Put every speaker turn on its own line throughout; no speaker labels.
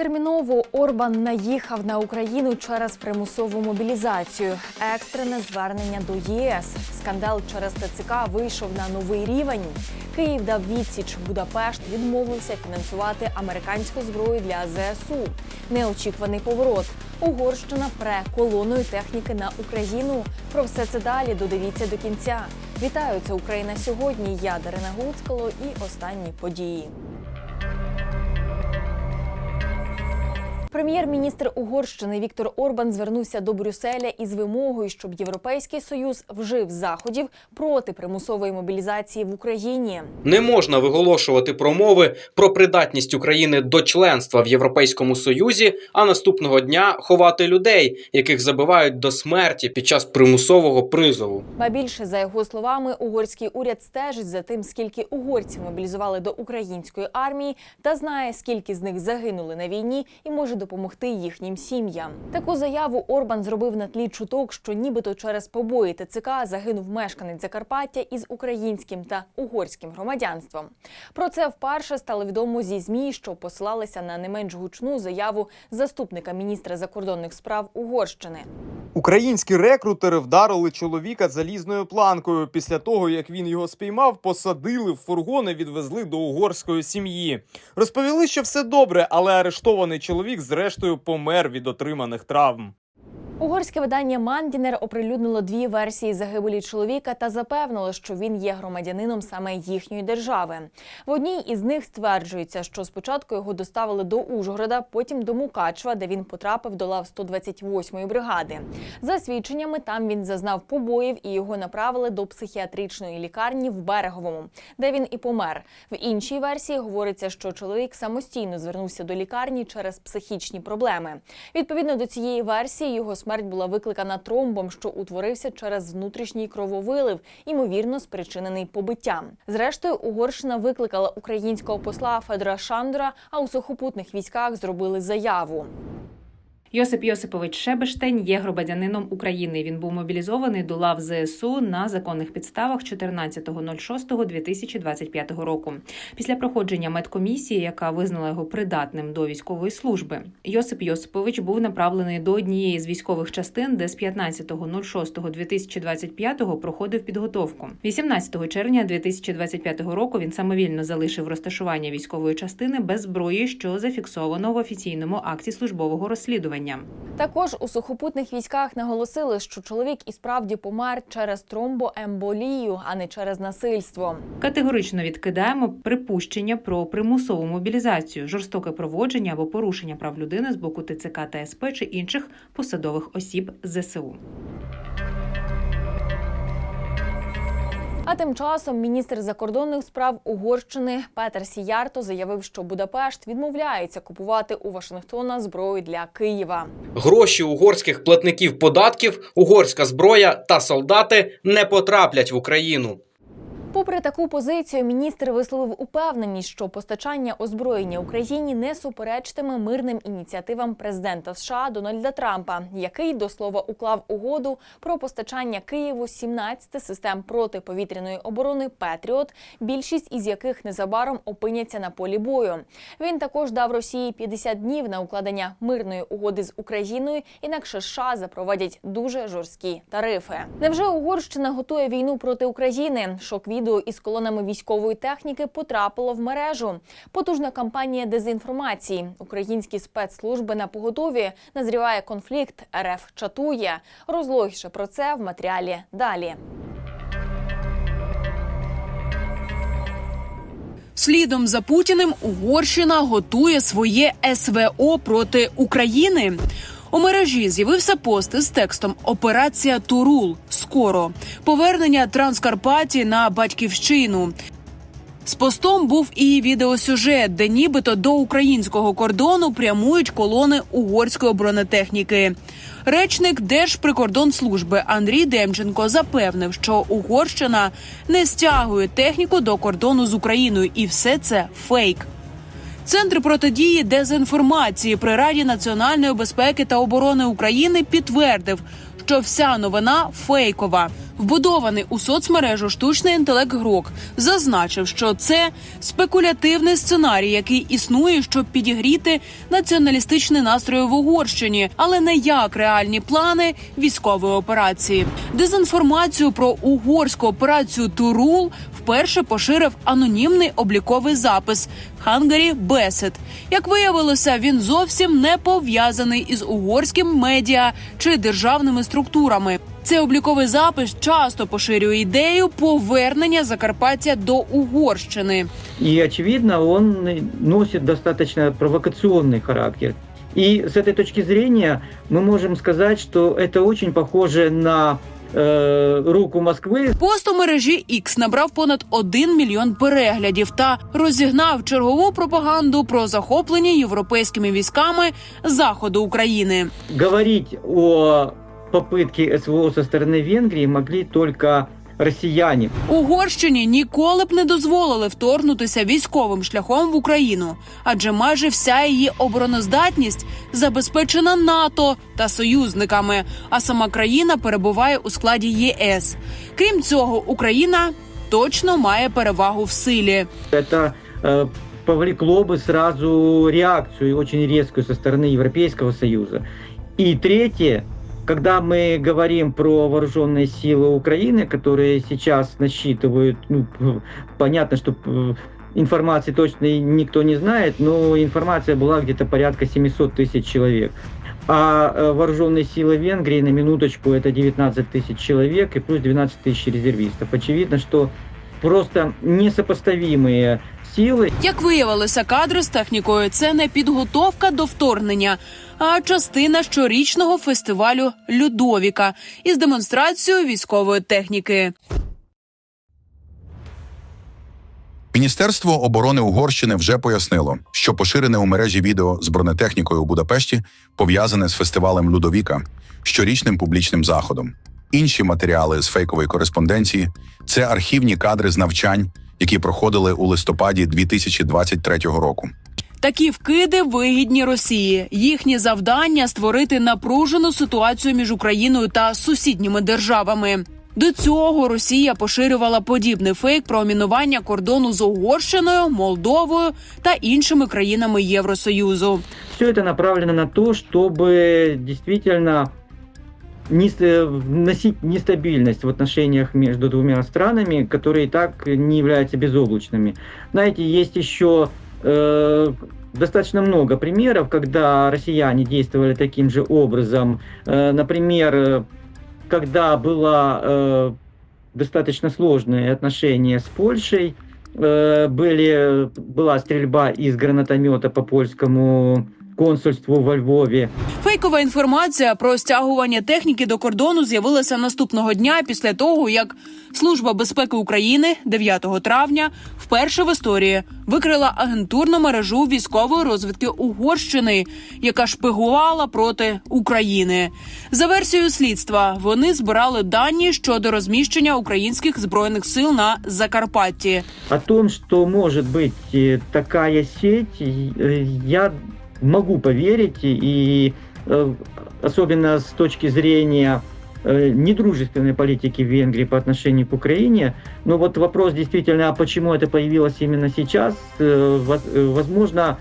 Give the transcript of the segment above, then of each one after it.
Терміново Орбан наїхав на Україну через примусову мобілізацію. Екстрене звернення до ЄС. Скандал через ТЦК вийшов на новий рівень. Київ дав відсіч. Будапешт відмовився фінансувати американську зброю для ЗСУ. Неочікуваний поворот. Угорщина пре колоною техніки на Україну. Про все це далі додивіться до кінця. Вітаю, це Україна сьогодні. Я Дарина Гуцкало і останні події. Прем'єр-міністр Угорщини Віктор Орбан звернувся до Брюсселя із вимогою, щоб Європейський союз вжив заходів проти примусової мобілізації в Україні.
Не можна виголошувати промови про придатність України до членства в Європейському Союзі, а наступного дня ховати людей, яких забивають до смерті під час примусового призову.
Ба більше за його словами, угорський уряд стежить за тим, скільки угорців мобілізували до української армії, та знає, скільки з них загинули на війні, і може допомогти їхнім сім'ям. Таку заяву Орбан зробив на тлі чуток, що нібито через побої ТЦК загинув мешканець Закарпаття із українським та угорським громадянством. Про це вперше стало відомо зі змі, що посилалися на не менш гучну заяву заступника міністра закордонних справ Угорщини.
Українські рекрутери вдарили чоловіка залізною планкою. Після того, як він його спіймав, посадили в фургон і відвезли до угорської сім'ї. Розповіли, що все добре, але арештований чоловік зрештою помер від отриманих травм.
Угорське видання Мандінер оприлюднило дві версії загибелі чоловіка та запевнило, що він є громадянином саме їхньої держави. В одній із них стверджується, що спочатку його доставили до Ужгорода, потім до Мукачева, де він потрапив до лав 128-ї бригади. За свідченнями, там він зазнав побоїв і його направили до психіатричної лікарні в Береговому, де він і помер. В іншій версії говориться, що чоловік самостійно звернувся до лікарні через психічні проблеми. Відповідно до цієї версії, його смерть була викликана тромбом, що утворився через внутрішній крововилив, ймовірно, спричинений побиттям. Зрештою, Угорщина викликала українського посла Федора Шандора, а у сухопутних військах зробили заяву.
Йосип Йосипович Шебештень є громадянином України. Він був мобілізований до лав ЗСУ на законних підставах 14.06.2025 року. Після проходження медкомісії, яка визнала його придатним до військової служби, Йосип Йосипович був направлений до однієї з військових частин, де з 15.06.2025 проходив підготовку. 18 червня 2025 року він самовільно залишив розташування військової частини без зброї, що зафіксовано в офіційному акті службового розслідування.
Також у сухопутних військах наголосили, що чоловік і справді помер через тромбоемболію, а не через насильство.
Категорично відкидаємо припущення про примусову мобілізацію, жорстоке проводження або порушення прав людини з боку ТЦК та СП чи інших посадових осіб ЗСУ.
А тим часом міністр закордонних справ Угорщини Петер Сіярто заявив, що Будапешт відмовляється купувати у Вашингтона зброю для Києва.
Гроші угорських платників податків, угорська зброя та солдати не потраплять в Україну.
Попри таку позицію, міністр висловив упевненість, що постачання озброєння Україні не суперечитиме мирним ініціативам президента США Дональда Трампа, який до слова уклав угоду про постачання Києву 17 систем протиповітряної оборони Петріот, більшість із яких незабаром опиняться на полі бою. Він також дав Росії 50 днів на укладення мирної угоди з Україною, інакше США запровадять дуже жорсткі тарифи. Невже Угорщина готує війну проти України? Шок відео із колонами військової техніки потрапило в мережу. Потужна кампанія дезінформації. Українські спецслужби на поготові назріває конфлікт. РФ чатує. Розлогіше про це в матеріалі далі.
Слідом за Путіним Угорщина готує своє СВО проти України. У мережі з'явився пост із текстом Операція Турул. Скоро повернення Транскарпаті на батьківщину. З постом був і відеосюжет, де нібито до українського кордону прямують колони угорської бронетехніки. Речник Держприкордонслужби Андрій Демченко запевнив, що Угорщина не стягує техніку до кордону з Україною, і все це фейк. Центр протидії дезінформації при Раді національної безпеки та оборони України підтвердив, що вся новина фейкова. Вбудований у соцмережу штучний інтелект Грок зазначив, що це спекулятивний сценарій, який існує, щоб підігріти націоналістичні настрої в Угорщині, але не як реальні плани військової операції. Дезінформацію про угорську операцію Турул вперше поширив анонімний обліковий запис Хангарі Бесет. Як виявилося, він зовсім не пов'язаний із угорським медіа чи державними структурами. Цей обліковий запис часто поширює ідею повернення Закарпаття до Угорщини.
И, очевидно, он носит достаточно провокационный характер. И с этой точки зрения мы можем сказать, что это очень похоже на э, руку Москвы
Пост у мережі X набрав понад 1 мільйон переглядів та розігнав чергову пропаганду про захоплення європейськими військами заходу України.
говорить о попытке СВО со стороны Венгрии могли только россияне.
Угорщині ніколи б не дозволили вторгнутися військовим шляхом в Україну, адже майже вся її обороноздатність забезпечена НАТО та союзниками. А сама країна перебуває у складі ЄС. Крім цього, Україна точно має перевагу в силі.
Это э, повлекло бы сразу реакцию очень резкую со стороны Европейского Союза. И третье, когда мы говорим про вооруженные силы Украины, которые сейчас насчитывают, ну, п- понятно, что п- информации точно никто не знает, но информация была где-то порядка 700 тысяч человек. А э, вооруженные силы Венгрии, на минуточку, это 19 тысяч человек и плюс 12 тысяч резервистов. Очевидно, что просто несопоставимые силы.
Як виявилося, кадри з технікою це не підготовка до вторгнення, а частина щорічного фестивалю Людовіка із демонстрацією військової техніки.
Міністерство оборони Угорщини вже пояснило, що поширене у мережі відео з бронетехнікою у Будапешті пов'язане з фестивалем Людовіка, щорічним публічним заходом. Інші матеріали з фейкової кореспонденції це архівні кадри з навчань, які проходили у листопаді 2023 року.
Такі вкиди вигідні Росії. Їхнє завдання створити напружену ситуацію між Україною та сусідніми державами. До цього Росія поширювала подібний фейк про мінування кордону з Угорщиною, Молдовою та іншими країнами Євросоюзу.
Все это направлено на то, чтобы действительно нес- э, вносить нестабильность в отношениях между двумя странами, которые и так не являются безоблачными. Знаете, есть еще э, достаточно много примеров, когда россияне действовали таким же образом. Э, например, э, когда было э, достаточно сложные отношения с Польшей, э, были, была стрельба из гранатомета по польскому консульству во Львові.
Фейкова інформація про стягування техніки до кордону з'явилася наступного дня після того, як Служба безпеки України 9 травня вперше в історії викрила агентурну мережу військової розвідки Угорщини, яка шпигувала проти України. За версією слідства вони збирали дані щодо розміщення українських збройних сил на Закарпатті.
О том, что может быть э, такая сеть, э, я могу поверить, и э, особенно с точки зрения э, недружественной политики Венгрии по отношению к Украине. Но вот вопрос действительно, а почему это появилось именно сейчас, э, воз- э, возможно,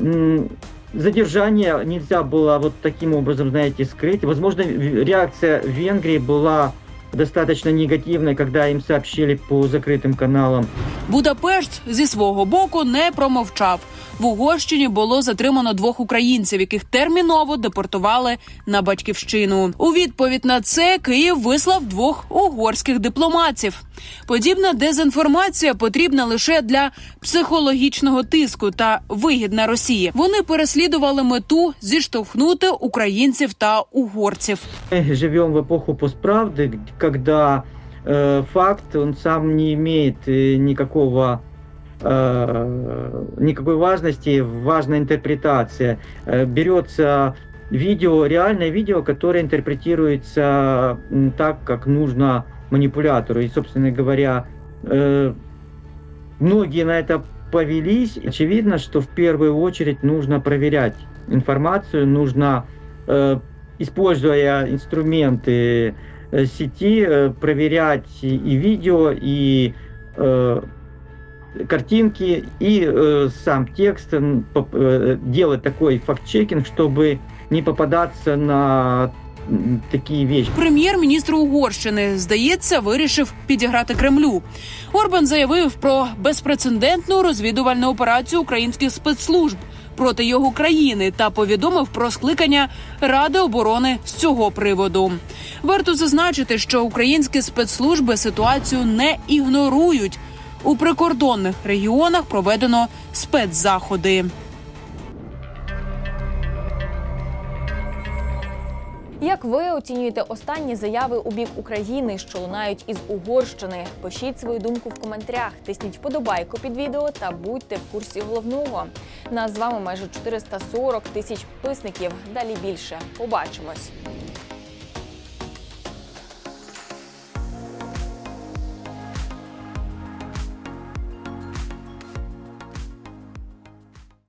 м, задержание нельзя было вот таким образом, знаете, скрыть. Возможно, в- реакция Венгрии была достаточно негативной, когда им сообщили по закрытым каналам
Будапешт зі свого боку не промовчав. В Угорщині було затримано двох українців, яких терміново депортували на батьківщину. У відповідь на це Київ вислав двох угорських дипломатів. Подібна дезінформація потрібна лише для психологічного тиску та вигідна Росії. Вони переслідували мету зіштовхнути українців та угорців.
Мы живем в эпоху постправды, г- когда э, факт, он сам не имеет э, никакого э, никакой важности, важная интерпретация. Э, берется видео, реальное видео, которое интерпретируется так, как нужно манипулятору. И, собственно говоря, э, многие на это повелись. Очевидно, что в первую очередь нужно проверять информацию, нужно, используя инструменты сети проверять и видео, и картинки, и э, сам текст, м, поп- э, делать такой факт-чекинг, чтобы не попадаться на м, такие вещи.
Прем'єр-міністр Угорщини, здається, вирішив підіграти Кремлю. Орбан заявив про безпрецедентну розвідувальну операцію українських спецслужб проти його країни та повідомив про скликання Ради оборони з цього приводу. Варто зазначити, що українські спецслужби ситуацію не ігнорують. У прикордонних регіонах проведено спецзаходи.
Як ви оцінюєте останні заяви у бік України, що лунають із Угорщини? Пишіть свою думку в коментарях, тисніть вподобайку під відео та будьте в курсі головного. Нас з вами майже 440 тисяч підписників. Далі більше. Побачимось.